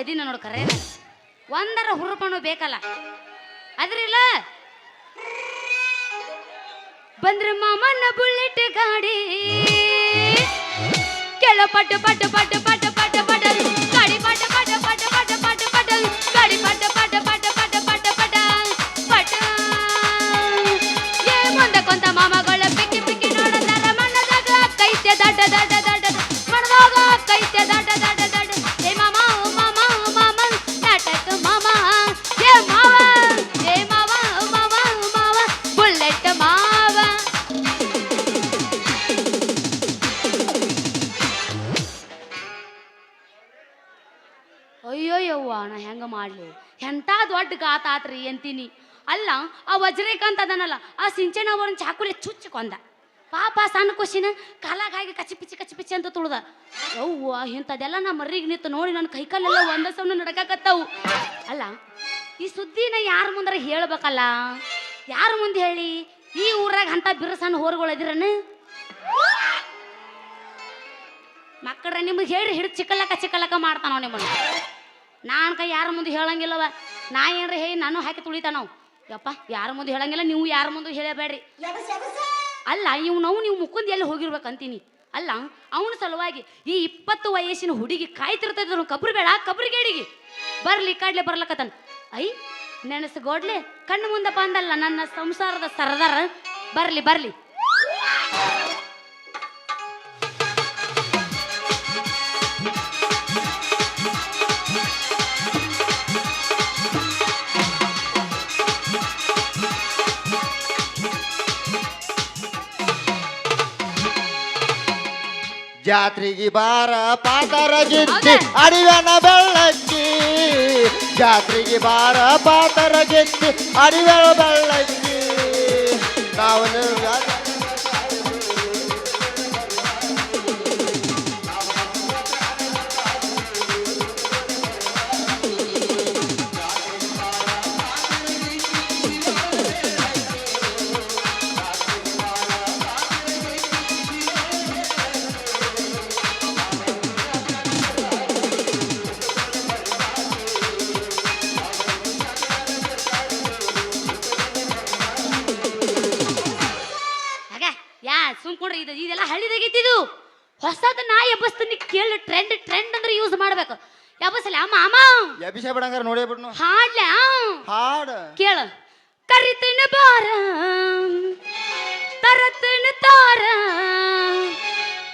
ಸೆದಿನ ನೋಡು ಕರೆ. ಒಂದರ ಹುರ್ಕೊಂಡು ಬೇಕಲ್ಲ. ಅದ್ರಿಲ್ಲ. ಬಂದ್ರೆ ಮಾಮನ ಬುಲೆಟ್ ಗಾಡಿ ಕೆಳ ಪಟ್ಟು ಪಟ್ಟು ಪಟ್ಟು ಪಟ್ಟು ದೊಡ್ಡ ಗಾತ ಆತ್ರಿ ಅಂತೀನಿ. ಅಲ್ಲ, ಆ ವಜ್ರೇಕಾಂತ ಅದನಲ್ಲ, ಆ ಸಿಂಚನ ಅವ್ರನ್ನ ಚುಚ್ಚ ಕೊಂದ ಪಾಪ ಸಣ್ಣ ಖುಷಿನ ಕಾಲಾಗಾಗಿ ಕಚ್ಚಿ ಪಿಚ್ಚಿ ಕಚ್ಚಿ ಪಿಚ್ಚಿ ಅಂತ ತುಳ್ದ. ಅವ್ವ ಇಂಥದೆಲ್ಲ ನಾ ಮರ್ರಿಗೆ ನಿಂತು ನೋಡಿ ನನ್ನ ಕೈಕಾಲೆಲ್ಲ ಒಂದ ಸೌನ ನಡಕತ್ತವು ಅಲ್ಲ, ಈ ಸುದ್ದಿನ ಯಾರ ಮುಂದ್ರೆ ಹೇಳ್ಬೇಕಲ್ಲ? ಯಾರ ಮುಂದೆ ಹೇಳಿ? ಈ ಊರಾಗ ಅಂತ ಬಿರುಸಣ್ಣ ಹೋರ್ಗಳು ಮಕ್ಕಳ್ರೆ, ನಿಮಗೆ ಹೇಳಿ ಹಿಡಿದು ಚಿಕ್ಕಲಕ್ಕ ಚಿಕ್ಕಲಕ್ಕ ಮಾಡ್ತಾನವ ನಿಮ್ಮನ್ನ. ನಾನು ಕೈ ಯಾರ ಮುಂದೆ ಹೇಳಂಗಿಲ್ಲವ? ನಾ ಏನ್ರಿ ಹೇ ನಾನು ಹಾಕಿ ತುಳಿತಾನವು ಯಪ್ಪ ಯಾರ ಮುಂದೆ ಹೇಳಂಗಿಲ್ಲ ನೀವು ಯಾರ ಮುಂದೆ ಹೇಳಬೇಡ್ರಿ. ಅಲ್ಲ ಇವ್ ನಾವು ನೀವು ಮುಕುಂದ್ ಎಲ್ಲಿ ಹೋಗಿರ್ಬೇಕಂತೀನಿ. ಅಲ್ಲ ಅವನ ಸಲುವಾಗಿ ಈ ಇಪ್ಪತ್ತು ವಯಸ್ಸಿನ ಹುಡುಗಿ ಕಾಯ್ತಿರ್ತದ ಕಬ್ರು ಬೇಡ ಕಬ್ರಿಗೇಡಿಗೆ ಬರ್ಲಿ ಕಾಡ್ಲೆ ಬರ್ಲಕತನ್ ಐ ನೆನಸ್ಗೋಡ್ಲೆ ಕಣ್ಣು ಮುಂದೆ ಬಂದಲ್ಲ ನನ್ನ ಸಂಸಾರದ ಸರದಾರ. ಬರ್ಲಿ ಬರ್ಲಿ. ಜಾತ್ರೆಗೆ ಬಾರ ಪಾತರ ಗೆದ್ದಿ ಹೌದಾ? ಅಡಿವನ ಬೆಳ್ಳಕ್ಕಿ ಜಾತ್ರೆಗೆ ಬಾರ ಪಾತರ ಗೆದ್ದಿ ಅಡಿವನ ಬೆಳ್ಳಕ್ಕಿ ನಾವು ಎಬಿಸೆ ಬಡಂಗಾರ ನೋಡೇ ಬಿಡ್ನು. ಹಾಡ್ಲ ಹಾಡು. ಕೇಳ. ಕರಿತನ ಬಾರ ತರತಿನ ತಾರ.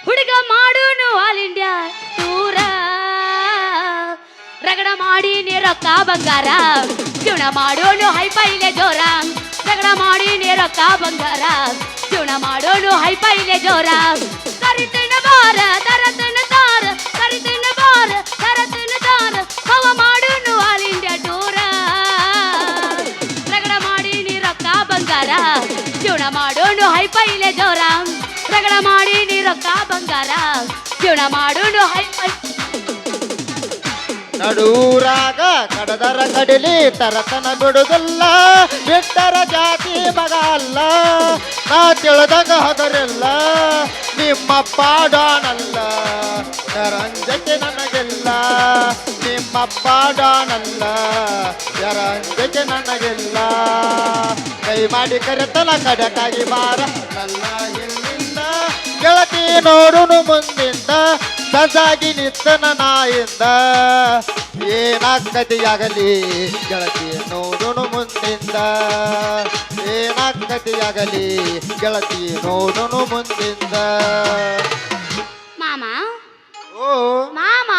ಹುಡುಗ ಮಾಡೋನು ಆಲ್ ಇಂಡಿಯಾ ಟೂರ. ರಗಡ ಮಾಡಿ ರೊಕ್ಕ ಬಂಗಾರ. ಜೀವನ ಮಾಡೋನು ಹೈಫೈಲೆ ಜೋರ. ರಗಡ ಮಾಡಿ ರೊಕ್ಕ ಬಂಗಾರ. ಜೀವನ ಮಾಡೋನು ಹೈಫೈಲೆ ಜೋರ. ಬಂಗಾರ. ಮಾಡೋನು ನಡೂರಾಗ ಕಡದರ ಕಡಲಿ ತರತನ ಬಿಡುದಿಲ್ಲ, ಬಿಟ್ಟರ ಜಾತಿ ಮಗ ಅಲ್ಲ. ನಾ ತಿಳಿದಾಗ ಹದರಿಲ್ಲ ನಿಮ್ಮಪ್ಪ ಡಾನಲ್ಲ. ನರಂಜತೆ ನನಗಿಲ್ಲ ನಿಮ್ಮಪ್ಪ ಡಾನಲ್ಲ. ನರಂಜತೆ ನನಗಿಲ್ಲ. ಕೈ ಮಾಡಿ ಕರೆತನ ಕಡಕಾಗಿ ಬಾರ. ಗೆಳತಿ ನೋಡುನು ಮುಂದಿಂದ ಸಜಾಗಿ ನಿತ್ತನ ನಾಯಿಂದ. ಆಗಲಿ ಗೆಳತಿ ನೋಡುನು ಮುಂದಿಂದ. ಆಗಲಿ ಗೆಳತಿ ನೋಡುನು ಮುಂದಿಂದ. ಮಾಮ? ಓ. ಮಾಮ?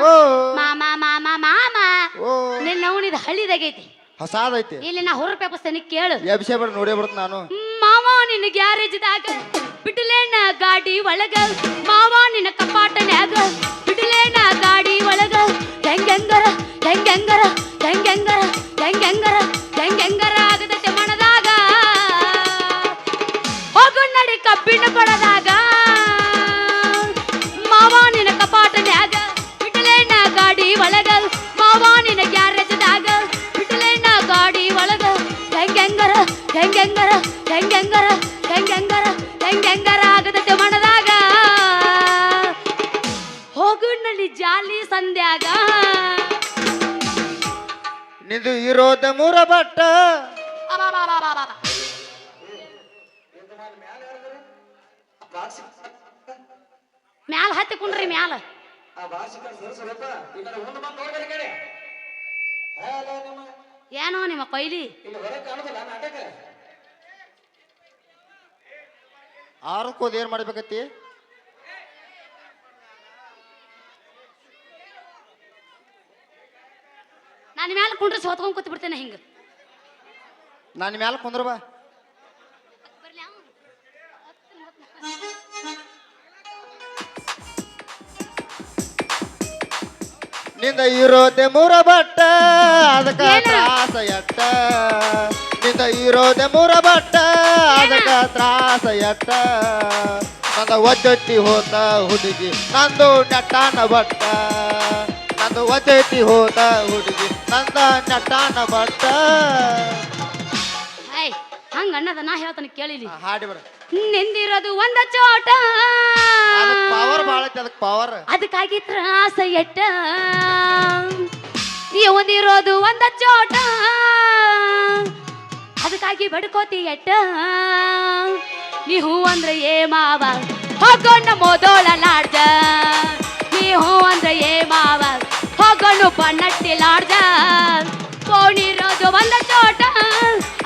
ಓ. ಮಾಮ ಮಾಮ ಮಾಮ? ಓ. ನಿನ್ನ ಉಣಿದ ಹಳ್ಳಿದಾಗೈತಿ ಹೊಸಾದೈತಿ ಇಲ್ಲಿ ನಾ ಹೊರ ಪೇಪಸ್ತೇನೆ ಕೇಳು. ಎಬ್ಸೆ ಬಿಡ ನೋಡೇ ಬಿಡ್ತ ನಾನು. ಮಾವ ನಿನ್ನ ಗ್ಯಾರೇಜ್ದಾಗ ಬಿಡಲೇನ ಗಾಡಿ ಒಳಗ. ಮಾವ ನಿನ್ನ ಕಪಾಟನ್ಯಾಗ ಬಿಡಲೇನ ಗಾಡಿ ಒಳಗ. ಹೆಂಗೆಂಗರ ಹೆಂಗೆಂಗರ ಹೆಂಗೆಂಗರ ಹೆಂಗೆಂಗರ ಹೆಂಗೆಂಗರ. ನಿಂದು ಇರೋದ ಮೂರ ಬಟ್ಟ. ಮ್ಯಾಲ ಹತ್ತಿ ಕುಂಡ್ರಿ ಮ್ಯಾಲ. ಏನೋ ನಿಮ್ಮ ಕೊಯ್ಲಿ? ಆರಕ್ಕೋದ್ ಏನ್ ಮಾಡ್ಬೇಕತ್ತಿ? ನಾನು ಮ್ಯಾಲ ಕುಂಡ್ರೆ ಸೋತ್ಕೊಂಡು ಕೂತ್ ಬಿಡ್ತೇನೆ ಹಿಂಗ. ನನ್ನ ಮ್ಯಾಲ ಕುಂದ್ರ ಬಾ. ನಿಂದ ಇರೋದೆ ಮೂರ ಬಟ್ಟ ಅದಕ್ಕ? ತ್ರಾಸ ಎಟ್ಟ? ನಿಂದ ಇರೋದೆ ಮೂರ ಬಟ್ಟ ಅದಕ್ಕ ತ್ರಾಸ ಎಟ್ಟ? ನನ್ನ ಒದ್ದೊತ್ತಿ ಹೋತ ಹುಡುಗಿ ನಂದು ನಟ್ಟಾನ ಬಟ್ಟ. ನಂದು ಒದ್ದೊತ್ತಿ ಹೋದ ಹುಡುಗಿ ನಂದ ನಟಾನ ಬಟ್ಟ ಹಂಗ ಅನ್ನದ ನಾ ಹೇಳ್ತಾನೆ ಕೇಳಿಲಿ. ಹಾಡಿ ಬರ ನಿಂದಿರೋದು ಒಂದ ಚೋಟ. ಪವರ್ ಭಾಳ ಐತಿ ಅದಕ್ಕೆ ಪವರ್ ಅದಕ್ಕಾಗಿ ತ್ರಾಸ ಎಟ್ಟ. ಒಂದಿರೋದು ಒಂದ ಚೋಟ. ಅದಕ್ಕಾಗಿ ಬಡ್ಕೋತಿ ಎಟ್ಟ. ನೀ ಹೂ ಅಂದ್ರೆ ಏ ಮಾವ ಹೋಗೋಣ ಮೊದೋಳಲಾಡ್ದ ನೀ ಹೂ ಅಂದ್ರೆ ಏ ಮಾವ ಹೋಗೋಣ ಬಣ್ಣಟ್ಟಿಲಾಡ್ದ. ಕೋಣಿರೋದು ಒಂದ ಚೋಟ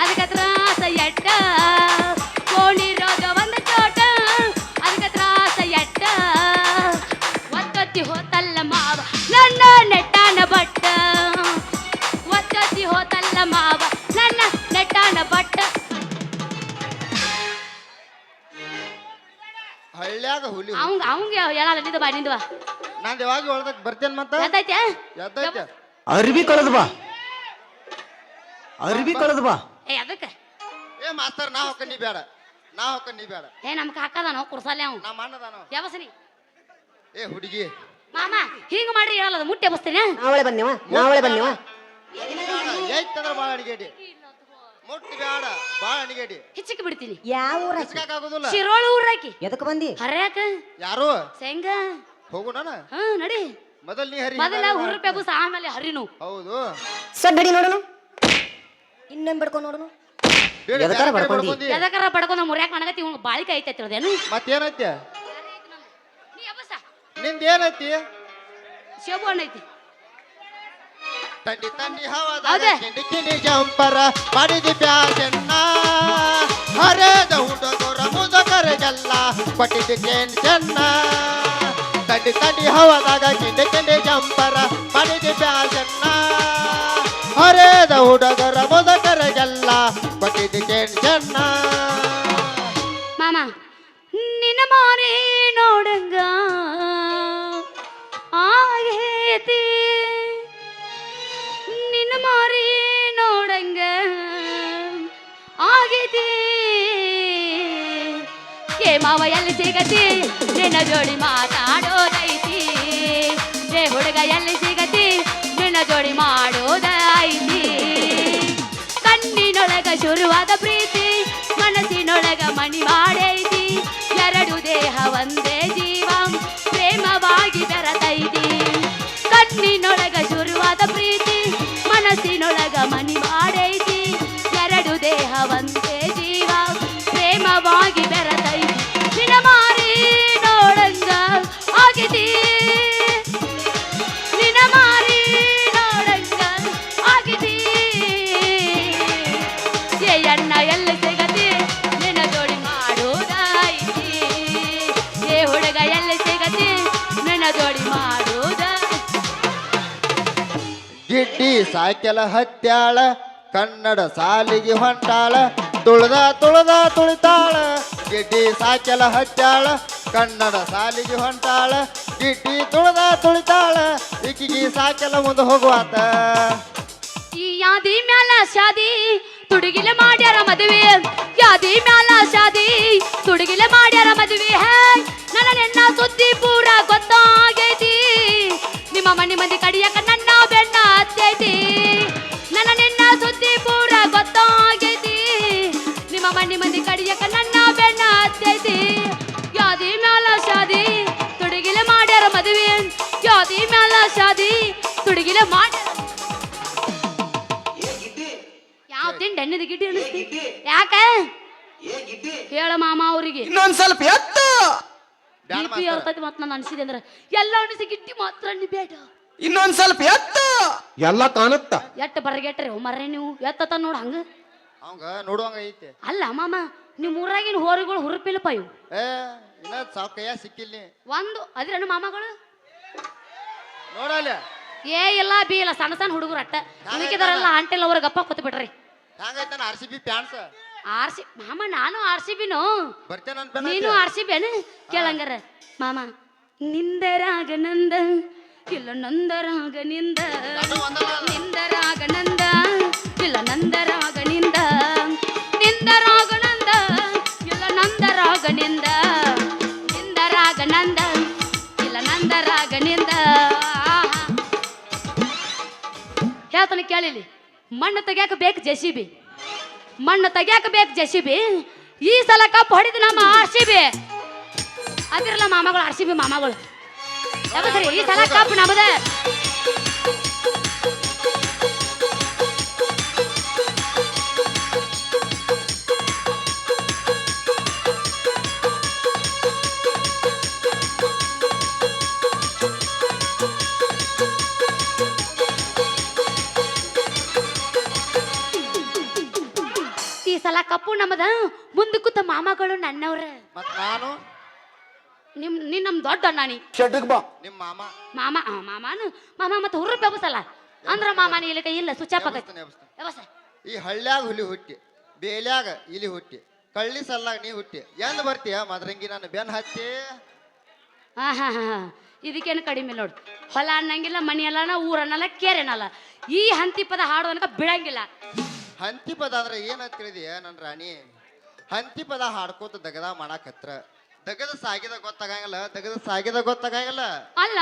ಅದಕ್ಕೆ ತ್ರಾಸ ಎಟ್ಟ. ಕೋಣಿರೋದು ಒಂದ ಚೋಟ ಅದಕ್ಕೆ ತ್ರಾಸ ಎಟ್ಟ. ಒತ್ತೊತ್ತಿ ಹೋತಲ್ಲ ಮಾವ ನನ್ನ ನೆಟ್ಟಾನ ಬಟ್ಟ. ಒತ್ತೊತ್ತಿ ಹೋತಲ್ಲ ಮಾವ ನನ್ನ ನೆಟ್ಟಾನ ಬಟ್ಟ. ಹಳ್ಳ್ಯಾಗ ಹುಲಿ. ಅವಂಗ ಅವಂಗ ಹೇಳಲ್ಲ ನಿಂದ ಬಾ ನಿಂದ ಬಾ. ನಂದು ಯಾವಾಗ ಹೇಳ್ದಕ್ ಬರ್ತೇನೆ ಮತ್ತ? ಎದ್ದೈತೆ ಎದ್ದೈತೆ ಅರ್ಬಿ ಕಳೆದು ಬಾ. ಅರ್ಬಿ ಕಳೆದು ಬಾ. ಏ ಅದಕ್ಕೆ? ಏ ಮಾಸ್ತರ್ ನಾ ಹೊಕ್ಕ ನೀ ಬೇಡ ನಾ ಹೊಕ್ಕ ನೀ ಬೇಡ ಏ ನಮ್ ಕಾಕದಾನೋ ಕುರ್ಸಲ್ಲ ಅವ್ನು. ನಮ್ಮ ಅಣ್ಣದಾನು ಯಾವಸನಿ? ಏ ಹುಡುಗಿ. ಮಾಮ ಹಿಂಗ ಮಾಡ್ರಿ ಹೇಳಲ್ಲ ಮುಟ್ಟೆ ಬಸ್ತೀನಿ ನಾವಳೆ ಬನ್ನಿವ ನಾವಳೆ ಬನ್ನಿವ ಏಯ್ತಂದ್ರ ಬಾಳ ಅಡಿಗೆಡಿ. ಮುಟ್ಟಿ ಬೇಡ ಬಾಳ ಅಡಿಗೆಡಿ. ಹಿಚ್ಚಕ್ಕೆ ಬಿಡ್ತೀನಿ. ಯಾವ ಊರ ಹಚ್ಕಾಕಾಗುದಿಲ್ಲ ಶಿರೋಳು ಊರಾಕಿ. ಎದಕ್ ಬಂದಿ? ಹರ್ಯಾಕ? ಯಾರು? ಶೇಂಗಾ? ಹೋಗು ನಾನು? ಹಾ ನಡಿ. ಮೊದಲ್ ನೀ ಹರಿ ಮೊದಲ ಹುರು ರೂಪಾಯಿ ಬೂಸ ಆಮೇಲೆ ಹರಿನು. ಹೌದು. ಸಡ್ಡಡಿ ನೋಡೋನು ಇನ್ನೊಂದ್ ಬಿಡ್ಕೊಂಡು ನೋಡೋನು ಬೇಡ, ಎದಕ್ಕಾರ ಕಡೆ ಬಡ್ಕೊಂಡಿ? ಬಡ್ಕೊಂಡಿ. ಎದಕರ ಪಡ್ಕೊಂಡ ಮುರ್ಯಾಕ ನನಗತಿ ಇವ್ ಬಾಳಿಕೆ ಐತೆ ತಿಳಿದೇನು ಮತ್ತೇನೈತಿ? ನೀ ಅಬ್ಬಸ ನಿಂದ ಏನೈತಿ ಶೇಬು ಹಣ್ಣು ಐತಿ. ತಂಡಿ ತಂಡಿ ಹವಾದ ಹೌದಾ? ಕಿಂಡಿ ಕಿಂಡಿ ಜಂಪರ ಮಾಡಿದಿ ಪ್ಯಾಸೆನ್ನ ಹರೇದ ಹುಡುಗರ ಮುದುಕರಿಗೆಲ್ಲ ಕೊಟ್ಟಿದ್ದಿ ಕೇನ್ ಚೆನ್ನ. ತಂಡಿ ತಡಿ ಹವದಾಗ ಕಿಂಡಿ ಕಿಂಡಿ ಜಂಪರ ಮಾಡಿದಿ ಪ್ಯಾಸೆನ್ನ ಹರೇದ ಹುಡುಗರ ಮುದುಕರಿಗೆಲ್ಲ ಕೊಟ್ಟಿದ್ದಿ ಚೆನ್ನ ಮಾಮ, ನಿನ್ನ ಮಾರಿ ನೋಡಂಗ. ಆಗೇತಿ ನಿನ್ನ ಮಾರಿ ನೋಡಂಗ. ಆಗೇತಿ ಏ ಮಾವ, ಎಲ್ಲಿ ಸಿಗತಿ? ನಿನ್ನ ಜೋಡಿ ಮಾತಾಡೋದೈತಿ ಸಾಯ್ಕೆಲ ಹತ್ಯಾಳ ಕನ್ನಡ ಸಾಲಿಗೆ ಹೊಂಟಾಳ, ತುಳ್ದ ತುಳ್ದ ತುಳಿತಾಳ. ಗಿಡ್ಡಿ ಸಾಕೆಲ ಹತ್ಯಾಳ ಕನ್ನಡ ಸಾಲಿಗೆ ಹೊಂಟಾಳ, ಗಿಡ್ಡಿ ತುಳ್ದ ತುಳಿತಾಳ. ಇಕ್ಕಿಗೆ ಸಾಕೆಲ ಮುಂದೆ ಹೋಗುವಾತ. ಈ ಯಾದಿ ಮ್ಯಾಲ ಶಾದಿ, ತುಡುಗಿಲೆ ಮಾಡ್ಯಾರ ಮದುವೆ. ಯಾದಿ ಮ್ಯಾಲ ಶಾದಿ, ತುಡುಗಿಲೆ ಮಾಡ್ಯಾರ ಮದುವೆ. ನೆನ್ನ ಸುದ್ದಿ ಪೂರ ಗೊತ್ತಾಗೈತಿ. ನಿಮ್ಮ ಮನೆ ಮಂದಿ ಕಡಿಯಕ ಮದುವೆ ಯಾದಿ ಮ್ಯಾಲ ಶಾದಿ ತುಡುಗಿಲೆ ಮಾಡ್ಯಾರ ಯಾಕ? ಹೇಳ ಮಾಮ ಅವ್ರಿಗೆ. ಇನ್ನೊಂದ್ ಸ್ವಲ್ಪ ಎತ್ತ. ಬ್ಯಾಡ ಬಿ ಪಿ ಮಾಸ್ತರ. ಇರ್ತೈತಿ ಮತ್ ನಾನು ಅನ್ಸಿದೆ ಅಂದ್ರೆ ಎಲ್ಲ ಅನಿಸಿ ಗಿಟ್ಟಿ ಮಾತ್ರ ನೀ ಬೇಡ. ಇನ್ನೊಂದ್ ಸ್ವಲ್ಪ ಎತ್ತ. ಎಲ್ಲ ಕಾಣುತ್ತ ಎಟ್ಟ ಬರಗೆಟ್ರಿ ಮರ್ರೆ ನೀವು? ಎತ್ತತ ನೋಡ ಹಂಗ. ಅವಂಗ ನೋಡುವಂಗ ಐತೆ. ಅಲ್ಲ ಮಾಮ ನಿಮ್ಮ ಊರಾಗಿನ ಹೋರಿಗಳು ಹುರುಪಿಲ್ಲಪ್ಪ ಇವು. ಏ ಇನ್ನ ಸಾವ್ ಕೈಯ ಸಿಕ್ಕಿಲ್ಲ ನೀ. ಒಂದು ಅದ್ರಣ್ಣ ಮಾಮಗಳು? ನೋಡಲ್ಲ. ಏ ಇಲ್ಲ ಬಿ ಇಲ್ಲ ಸಣ್ಣ ಸಣ್ಣ ಹುಡುಗರು ಅಟ್ಟ. ಉಳಿಕಿದಾರಲ್ಲ ಆಂಟೆಲ್ ಅವ್ರ ಗಪ್ಪ ಕೂತ್ ಬಿಡ್ರಿ ಹಂಗೈತಾನ R C B fans R C ಮಾಮ ನಾನು ಆರ್ ಸಿ ಬಿನು ಬರ್ತೇನೆ ನೀನು ಆರ್ ಸಿ ಬಿನು ಕೇಳಂಗಾರ ಮಾಮ ನಿಂದರಾಗ ನಂದ ಇಲ್ಲ ನಂದರಾಗ ನಿಂದ. ನಿಂದರಾಗ ನಂದ ಇಲ್ಲ ನಂದರಾಗ ನಿಂದ. ನಿಂದರಾಗ ನಂದ ಇಲ್ಲ ನಂದರಾಗ ನಿಂದ. ನಿಂದರಾಗ ನಂದ ಇಲ್ಲ ನಂದರಾಗ ನಿಂದ. ಹೇಳ್ತಾನೆ ಕೇಳಿಲಿ, ಮಣ್ಣು ತೆಗ್ಯಾಕ ಬೇಕು ಬಿ ಮಣ್ಣು ತೆಗ್ಯಾಕ ಬೇಕು ಜೆಸಿಬಿ, ಈ ಸಲ ಕಪ್ ಹೊಡಿದು ನಮ್ಮ ಆರ್ ಬಿ. ಅದಿರಲ್ಲ ಮಾಮಗಳು, ಆರ್ ಸಿ ಬಿ ಮಾಮಗಳು. ಈ ಸಲ ಕಪ್ ನಮ್ಮದ ಕಪ್ಪು ನಮ್ಮದ? ಮುಂದೆ ಕೂತ ಮಾಮಗಳು ನನ್ನವ್ರ. ಮತ್ ನಾನು? ನಿಮ್ ನೀನ್ ನಮ್ ದೊಡ್ಡ ನಾನಿ ನೀ ಬಾ. ನಿಮ್ಮ ಮಾಮ? ಮಾಮ ಆ, ಮಾಮನು ಮಾಮ ಮತ್ತೆ ಹುರ್ರ ಬೆಬಸಲ್ಲ ಅಂದ್ರ ಮಾಮಾನ ಇಲ್ಲಿ ಕೈ ಇಲ್ಲ ಸುಚಾಪ ಎಬ್ಸ್ತಾನೆ, ಎಬ್ಸ್ತಾನೆ. ಈ ಹಳ್ಳ್ಯಾಗ ಹುಲಿ ಹುಟ್ಟಿ ಬೇಲ್ಯಾಗ ಇಲಿ ಹುಟ್ಟಿ ಕಳ್ಳಿ ಸಲ್ಲಾಗ ನೀ ಹುಟ್ಟಿ. ಎಂದ್ ಬರ್ತೀಯ ಮದ್ರಂಗಿ ನನ್ನ ಬೆನ್ ಹತ್ತಿ? ಹಾ ಹಾ ಹಾ ಹಾ. ಇದಕ್ಕೇನು ಕಡಿಮೆ ನೋಡು. ಹೊಲ ಅನ್ನಂಗಿಲ್ಲ ಮನಿ ಅಲ್ಲ ಊರ ಅನ್ನಲ್ಲ ಕೇರ್ ಅನ್ನಲ್ಲ. ಈ ಹಂತಿ ಪದ ಹಾಡು ಅನ್ಕ ಬಿಡಂಗಿಲ್ಲ ಹಂತಿ ಪದ ಅಂದ್ರೆ ಏನಂತ ತಿಳಿದಿಯ ನನ್ನ ರಾಣಿ? ಹಂತಿ ಪದ ಹಾಡ್ಕೋತ ದಗದ ಮಾಡಾಕತ್ರ. ದಗದ ಸಾಗಿದ ಗೊತ್ತಾಗಂಗಿಲ್ಲ ದಗದ ಸಾಗಿದ ಗೊತ್ತಾಗಂಗಿಲ್ಲ. ಅಲ್ಲ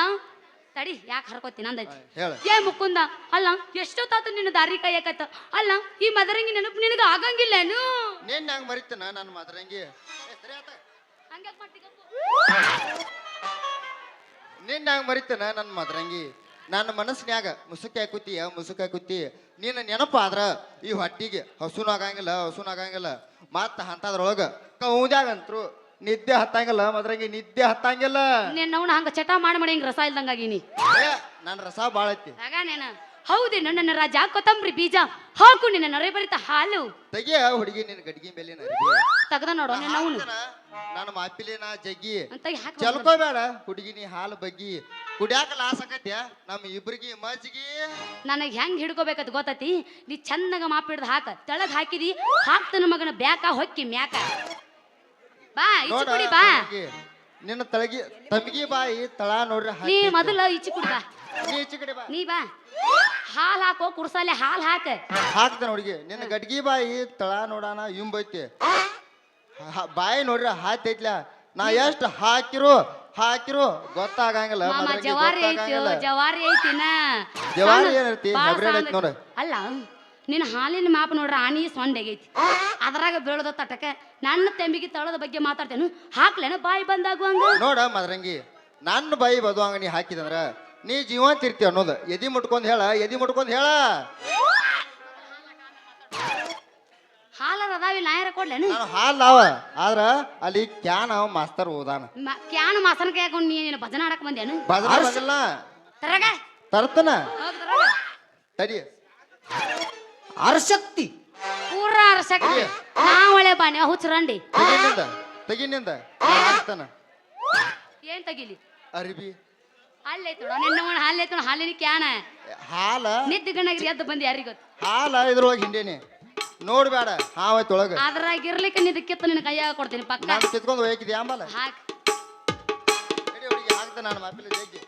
ತಡಿ ಯಾಕೆ ಹರ್ಕೋತೀನಿ ಅಂದ ಹೇಳ. ಏ ಮುಕುಂದ ಅಲ್ಲ ಎಷ್ಟೊತ್ತಾತು ನಿನ್ನ ದಾರಿ ಕಾಯಕತ್ತ? ಅಲ್ಲ ಈ ಮದರಂಗಿ ನೆನಪು ನಿನಗ ಆಗಂಗಿಲ್ಲೇನು? ನಿನ್ನ ಹಂಗ ಮರಿತನ ನನ್ನ ಮದರಂಗಿ? ನಿನ್ನ ಹಂಗ ಮರಿತನ ನನ್ನ ಮದ್ರಂಗಿ? ನನ್ನ ಮನಸ್ಸಿನ್ಯಾಗ ಮುಸುಕಾಯಿ ಕೂತಿಯ ಮುಸುಕಾಯಿ ಕೂತಿ ನಿನ್ನ ನೆನಪಾದ್ರ ಈ ಹೊಟ್ಟಿಗೆ ಹಸುನ ಆಗಂಗಿಲ್ಲ ಹಸುನ ಆಗಂಗಿಲ್ಲ. ಮತ್ತ ಅಂತದ್ರೊಳಗ ಕೌದ್ಯಾಗಂತ್ರು ನಿದ್ದೆ ಹತ್ತಂಗಿಲ್ಲ ಮದ್ರಂಗಿ ನಿದ್ದೆ ಹತ್ತಂಗಿಲ್ಲ. ನೀನ್ ಹಂಗ ಚಟ ಮಾಡಿ ಮಾಡಿ ಹಿಂಗ ರಸ ಇಲ್ದಂಗಾಗಿನಿ. ಏ ನನ್ನ ರಸ ಬಾಳ ಐತಿ. ಹೌದೇ ನೇನ ಹೌದೇನು ನನ್ನ ರಾಜ ಕೊತ್ತಂಬರಿ ಬೀಜ ಹಾಕು ನಿನ್ನ ನರೇ ಬರಿತ ಹಾಲು. ತೆಗಿಯ ಹುಡುಗಿ ನಿನ್ನ ಗಡ್ಗಿ ಮೇಲೆ. ತೆಗ್ದ ನೋಡು ನಿನ್ನ ಅವನು ಹಾಕ್ತಾನ, ನನ್ನ ಮಾಪಿಲಿನ ಜಗ್ಗಿ. ಅಂತ ಚಲ್ಕೋಬೇಡ ಹುಡುಗಿ ನೀ ಹಾಲು ಬಗ್ಗಿ. ಕುಡ್ಯಾಕ ಲಾಸ್ ಆಕತ್ಯ? ನಮ್ಮ ಇಬ್ರಿಗೆ ಮಜ್ಜಿಗೆ. ನನಗೆ ಹೆಂಗ್ ಹಿಡ್ಕೋಬೇಕತ್ ಗೊತ್ತತಿ? ನೀ ಚಂದಾಗ ಮಾಪಿಡ್ದು ಹಾಕ ತೆಳಗ್ ಹಾಕಿದಿ ಹಾಕ್ತನ ಮಗನ ಬ್ಯಾಕ ಹೊಕ್ಕಿ ಮ್ಯಾಕ. ಬಾ ನೋಡ ಕುಡಿ ಬಾ. ನಿನ್ನ ತಳಗಿ ತಮಗಿ ಬಾಯಿ ತಳ ನೋಡ್ರಿ ನೀ ಹಾಕೈತಿ. ಮೊದಲ ಇಚ್ಚಿ ಕುಡಿ ಬಾ. ನೀ ಈಚೆ ಕಡೆ ಬಾ. ನೀ ಬಾ. ಹಾಲ್ ಹಾಕೋ ಕುರ್ಸಾಲೆ ಹಾಲ್ ಹಾಕ. ಹಾಕ್ತಾನ ಹುಡುಗಿ. ನಿನ್ನ ಗಡ್ಗಿ ಬಾಯಿ ತಳ ನೋಡಾನ ಇಂಬೈತಿ ಹ- ಬಾಯಿ ನೋಡ್ರಿ ಹಾತೈತ್ಲ. ನಾ ಎಷ್ಟು ಹಾಕಿರು ಹಾಕಿರು ಗೊತ್ತಾಗಂಗಿಲ್ಲ ಮಾಮ ಮದ್ರಂಗಿ ಜವಾರಿ ಐತಿ ಗೊತ್ತಾಗಂಗಿಲ್ಲ. ಜವಾರಿ ಐತಿನ ಜವಾರಿ ಏನೈತಿ? ಹೈಬ್ರಿಡ್ ಐತಿ ನೋಡು. ಅಲ್ಲ ನಿನ್ನ ಹಾಲಿನ ಮಾಪ ನೋಡ್ರ ಆನಿ ಸೊಂಡೆಗೈತಿ ಅದ್ರಾಗ ಬೀಳದ ತಟಕ ನನ್ನ ತೆಂಬಿಗೆ ತಳದ ಬಗ್ಗೆ ಮಾತಾಡ್ತೇನು ಹಾಕ್ಲೇನ ಬಾಯಿ ಬಂದಾಗ ನೋಡ ಮದರಂಗಿ ನನ್ನ ಬಾಯಿ ಬದುವಂಗ ನೀ ಹಾಕಿದಂದ್ರ ನೀ ಜೀವಂತ ಇರ್ತಿ ಅನ್ನೋದು ಎದಿ ಮುಟ್ಕೊಂಡ್ ಹೇಳ ಎದಿ ಮುಟ್ಕೊಂಡ್ ಹೇಳ ಕೊಡ್ಲೇನು ನಾನು ಹಾಲ್ ಅವ ಆದ್ರ ಅಲ್ಲಿ ಕ್ಯಾನ್ ಅವ ಮಾಸ್ತರ್ ಓದಾನ. ಮ- ಕ್ಯಾನ್ ಮಾಸನ ಕೈಯಾಕೊಂಡು ನೀನು ಭಜನ ಆಡಕ್ ಬಂದೇನು ಬದಲ ಬಂದಿಲ್ಲ ತರಗ. ತರ್ತನ. ತರಗ. ತಡಿ. ಅರಶಕ್ತಿ. ಪೂರ ಅರಸಕ್ಕೆ ನಾ ಒಳ್ಳೆ ಬಾಣಿ ಹುಚ್ಚರಂಡಿ ತಗಿನಿಂದ ತೆಗಿನಿಂದ ಹಾಕ್ತಾನ. ಏನ್ ತಗಿಲಿ? ಅರಿಬಿ. ಅಲ್ಲೈತೋಡ ನಿನ್ನ ಹಾಲೈತೋಣ ಹಾಲಿನ ಕ್ಯಾನ. ಹಾಲ. ನಿದ್ದ ಗಣ್ಣಗ್ರಿ ಎದ್ದು ಬಂದು ಯಾರಿಗೊತ್ತು ಹಾಲ ಇದ್ರೊಳಗೆ ಹಿಂಡೇನಿ. ನೋಡ್ಬೇಡ ಹಾವೈತ್ ಒಳಗ ಅದ್ರಾಗ ಇರ್ಲಿಕ್ಕೆ ನಿನ್ ಕಿತ್ತು ನಿನ್ನ ಕೈಯಾಗ ಕೊಡ್ತೀನಿ ಪಕ್ಕ. ನಾನು ಕಿತ್ಕೊಂಡು ಹೋಗಿದ್ಯಾ ಅಂಬಲ್ಲ ಹಾಕ್. ಹಾಕ್ತಾನ ನಾನು ಮಾಪಿಲ್ಲ ಜಗ್ಗಿ.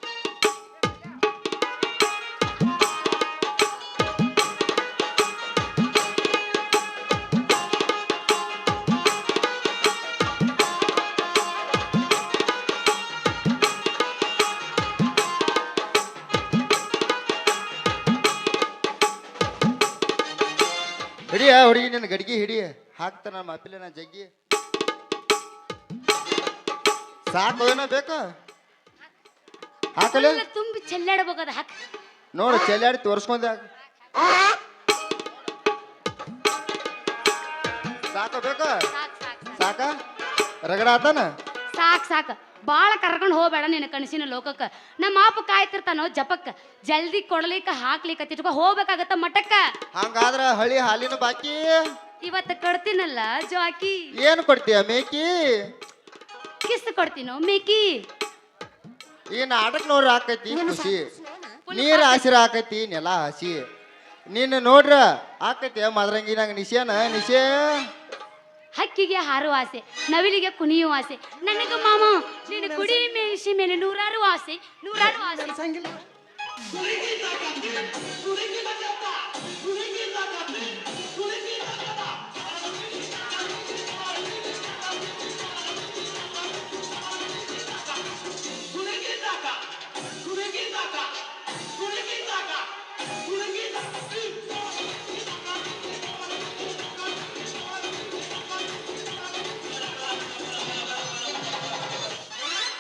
ಹಾಕ್ತಾನ ನಮ್ಮ ಮಾಪಿಲ್ಲ ನಾ ಜಗ್ಗಿ. ಸಾಕು ಏನೋ ಬೇಕು? ಹಾಕಲೆ. ತುಂಬಿ ಚೆಲ್ಲಾಡ್ಬೇಕಾದ ಹಾಕ್. ನೋಡು ಚೆಲ್ಲಾಡಿ ತೋರಿಸ್ಕೊಂಡೆ ಸಾಕು ಸಾಕ ಬೇಕ? ಸಾಕ ರಗಡ ಆತಾನ? ಸಾಕ್ ಸಾಕ. ಬಾಳ ಕರ್ಕೊಂಡು ಹೋಗ್ಬೇಡ ನಿನ್ನ ಕನಸಿನ ಲೋಕಕ್ಕ. ನಮ್ಮ ಅಪ್ಪ ಕಾಯ್ತಿರ್ತಾನೋ ಜಪಕ್ಕ. ಜಲ್ದಿ ಕೊಡ್ಲಿಕ್ಕ ಹಾಕ್ಲಿಕ್ಕ ತಿಟ್ಕೊ ಹೋಗ್ಬೇಕಾಗತ್ತ ಮಠಕ್ಕ. ಹಂಗಾದ್ರ ಹಳಿ ಹಾಲಿನ ಬಾಕಿ. ಇವತ್ತು ಕೊಡ್ತೀನಲ್ಲ ಜಾಕಿ? ಏನು ಕೊಡ್ತೀಯ ಮೇಕಿ? ಕಿಸ್ ಕೊಡ್ತೀನೋ ಮೇಕಿ? ಈ ನಾಟಕ ನೋಡ್ರ ಆಕೈತಿ ಖುಷಿ. ನೀರ್ ಹಸಿರ ಆಕೈತಿ ನೆಲ ಹಸಿ. ನಿನ್ನ ನೋಡ್ರ ಆಕೈತಿ ಮದ್ರಂಗಿ ನಂಗೆ ನಿಶೇನ ನಿಶೇ. ಹಕ್ಕಿಗೆ ಹಾರುವ ಆಸೆ ನವಿಲಿಗೆ ಕುಣಿಯುವ ಆಸೆ. ನನಗ ಮಾಮ ನಿನ್ನ ಕುಡಿ ಮೇಯಿಸಿ ಮೇಲೆ ನೂರಾರು ಆಸೆ ನೂರಾರು ಆಸೆ.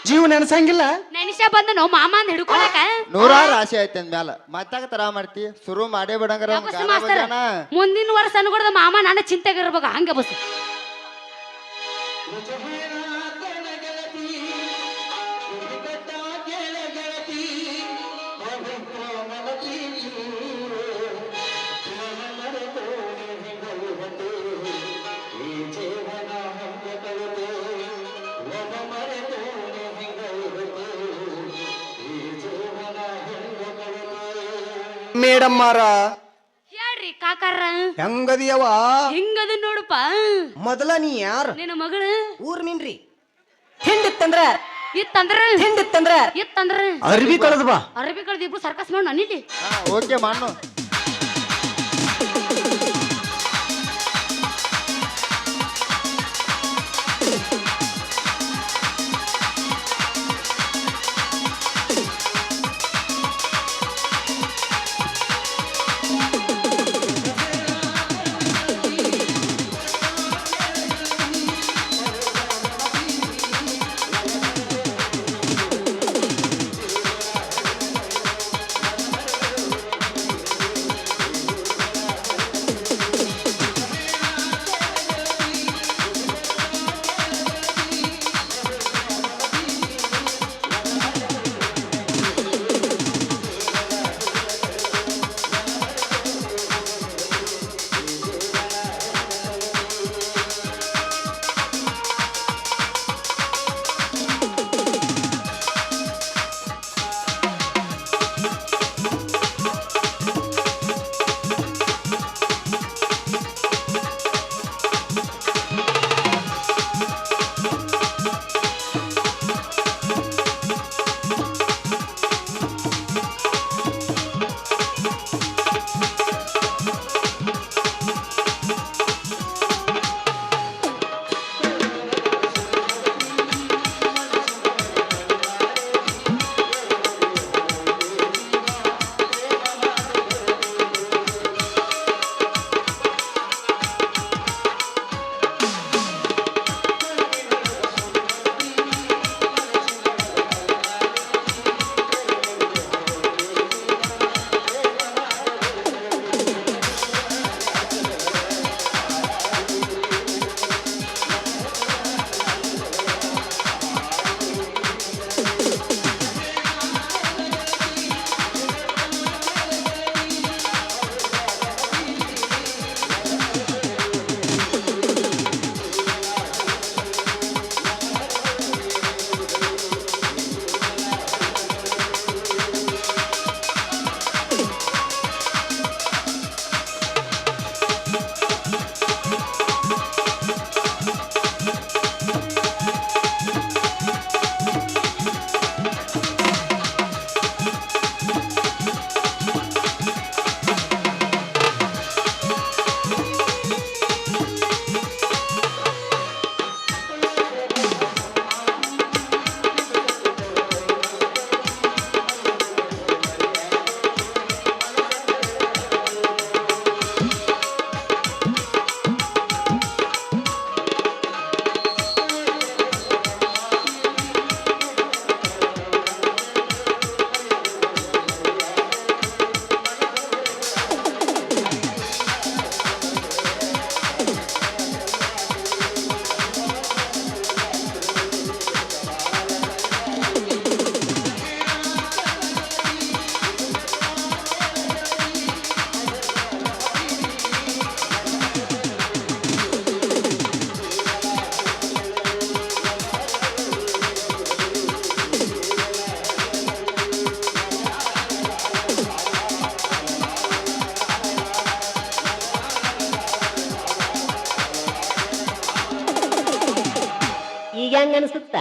ಜೀವ ನೆನಸಂಗಿಲ್ಲ? ನೆನಿಷ ಬಂದನು ಮಾಮ ಅಂದ್ ಹಿಡ್ಕೊಳಕ ನೂರಾರು ಆಸೆ ಐತೆ ಅಂದ್ಮ್ಯಾಲ. ಮತ್ತಾಗ ತರ ಮಾಡ್ತಿ? ಶುರು ಮಾಡೇ ಬಿಡಂಗಾರ ಅವ್ನ್ ಬಸ್ ಗಾನ ಮಾಸ್ತರ ಬಜಾನ. ಮುಂದಿನ ವರ್ಷ ಅನ್ಕೊಡ್ದ ಮಾಮ ನನ್ನ ಚಿಂತೆಗೆ ಇರ್ಬೇಕು ಹಂಗ ಬಸ್ ಮೇಡಮ್ಮಾರ. ಹೇಳ್ರಿ ಕಾಕಾರ? ಹೆಂಗದಿಯವ ಹಿಂಗದ ನೋಡಪ್ಪ? ಮೊದಲ ನೀ ಯಾರು? ನಿನ್ನ ಮಗಳು? ಊರ್ ನಿನ್ರಿ. ಹಿಂಡಿತ್ತಂದ್ರ? ಇತ್ತಂದ್ರ? ಹಿಂಡಿತ್ತಂದ್ರ? ಇತ್ತಂದ್ರ? ಅರ್ಬಿ ಕಳೆದ ಬಾ. ಅರಬಿ ಕಳೆದ ಇಬ್ರು ಸರ್ಕಸ್ ಮಾಡಿ ನನ್ನಿಲ್ಲಿ ಹಾ ಓಕೆ ಮಾಡು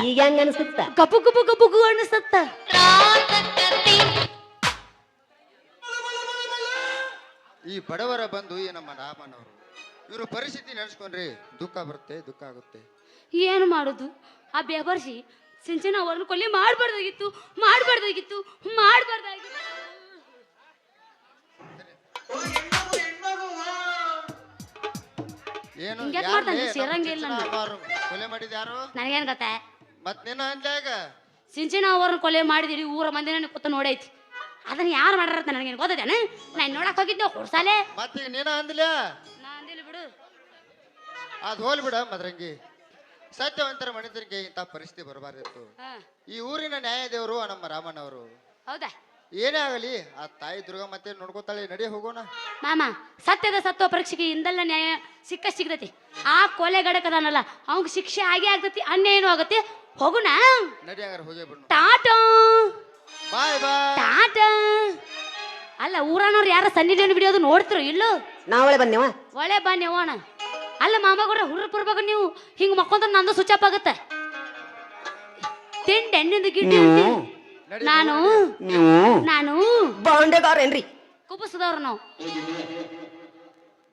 ಈಗ ಹೆಂಗ ಅನ್ಸುತ್ತ? ಕಪು ಕಪು ಕಪು ಗು ಅನಿಸತ್ತ. ಈ ಬಡವರ ಬಂದು ಈ ನಮ್ಮ ರಾಮನವರು. ಇವರು ಪರಿಸ್ಥಿತಿ ನಡೆಸ್ಕೊಂಡ್ರಿ ದುಃಖ ಬರುತ್ತೆ ದುಃಖ ಆಗುತ್ತೆ. ಏನು ಮಾಡೋದು? ಆ ಬೇಬರ್ಸಿ ಸಿಂಚನ ಅವರನ್ನು ಕೊಲ್ಲಿ ಮಾಡಬಾರ್ದಾಗಿತ್ತು ಮಾಡಬಾರ್ದಾಗಿತ್ತು ಮಾಡಬಾರ್ದಾಗಿತ್ತು. ಏನು ಹಿಂಗ್ಯಾಕ್ ಯಾರ್ ಮಾಡ್ತಾನೆ? ನಮ್ಮ ಸೇರಂಗಿಲ್ಲ ಕೊಲೆ ಮಾಡಿದ ಯಾರು ನನಗೇನು ಗೊತ್ತಾ? ಮತ್ ನಿನ್ನ ಸಿಂಚನ ಅವ್ರನ್ನ ಕೊಲೆ ಮಾಡಿದಿರಿ ಊರ ಮಂದಿ ನನಗೆ ಕೂತ ನೋಡೈತಿ. ಅದನ್ನ ಯಾರು ಮಾಡ್ಯಾರ ಅಂತ ನನಗೇನು ಗೊತ್ತದೇನ? ನಾನು ನೋಡಕ್ ಹೋಗಿದ್ದೆ ಹೊಡ್ಸಾಲೆ. ಮತ್ತೀಗ ನೀನ ಅಂದ್ಲ್ಯಾ ನಾ ಅಂದಿಲ್ಲ ಬಿಡು. ಅದ್ ಹೋಲ್ ಬಿಡ ಮದ್ರಂಗಿ. ಸತ್ಯವಂತರ ಮಣಿತರಿಗೆ ಇಂಥ ಪರಿಸ್ಥಿತಿ ಬರಬಾರ್ದಿತ್ತು. ಹಾ. ಈ ಊರಿನ ನ್ಯಾಯದೇವರು ನಮ್ಮ ರಾಮಣ್ಣವರು. ಹೌದಾ? ಏನೇ ಆಗಲಿ ಆ ತಾಯಿ ದುರ್ಗಾ ಮತ್ತೆ ನೋಡ್ಕೋತಾಳೆ ನಡಿ ಹೋಗೋಣ. ಮಾಮ ಸತ್ಯದ ಸತ್ವ ಪರೀಕ್ಷೆಗೆ ಇಂದಲ್ಲ ನ್ಯಾಯ ಸಿಕ್ಕ ಸಿಗ್ತೈತಿ. ಆ ಕೊಲೆ ಗಡಕದಾನಲ್ಲ ಅವ್ಗೆ ಶಿಕ್ಷೆ ಆಗೇ ಆಗ್ತೈತಿ ಅನ್ಯಾಯ ಏನು ಆಗತ್ತೆ. ಹೋಗುಣ. ನಡಿ ಹಂಗಾರ ಹೋಗೇ ಬಿಡು. ಟಾಟಾ. ಬಾಯ್ ಬಾಯ್. ಟಾಟಾ. ಅಲ್ಲ ಊರಾನವ್ರು ಯಾರ ಸನ್ನಿಧಿಯನ್ನು ಬಿಡಿಯೋದು ನೋಡ್ತಿರೋ ಇಲ್ಲೋ? ನಾವಳೆ ಬಂದೇವ ಒಳ್ಳೆ ಬನ್ನಿ ಅಣ್ಣ. ಅಲ್ಲ ಮಾಮಗೌಡ ಹುರ್ರ ಪುರ್ಬೇಕು ನೀವು ಹಿಂಗೆ ಮಕ್ಕೊಂಡ್ರೆ ನಂದು ಸ್ವಿಚ್ ಆಫ್ ಆಗುತ್ತೆ. ತಿಂಡಿ ಎಣ್ಣಿಂದ ಗಿಡ್ಡಿ ನಾನು ನೀವು ನಾನು ಬಾಂಡೆಗಾರೇನ್ರಿ? ಕುಪಸದವ್ರು ನಾವು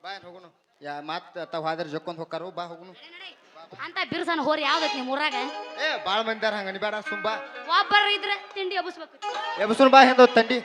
ಬಾಯ್ ಹೋಗೋಣ ಯಾ ಮತ್ ತಾವ್ ಹಾದ್ರ ಜಕ್ಕೊಂದ್ ಹೋಗ್ತಾರೋ ಬಾ ಹೋಗುನು. ಅಂತ ಬಿರುಸನ ಹೋರಿ ಯಾವ್ದೈತಿ ನಿಮ್ಮ ಊರಾಗ? ಏ ಬಾಳ ಮಂದಿ ಹಂಗ ಬೇಡ ಸುಂಬಾ ಒಬ್ಬರ ಇದ್ರೆ ತಿಂಡಿ ಎಬ್ಬಿಸ್ಬೇಕು. ಎಬಸುನ್ ಬಾ ಹಿಂದ ತಂಡಿ.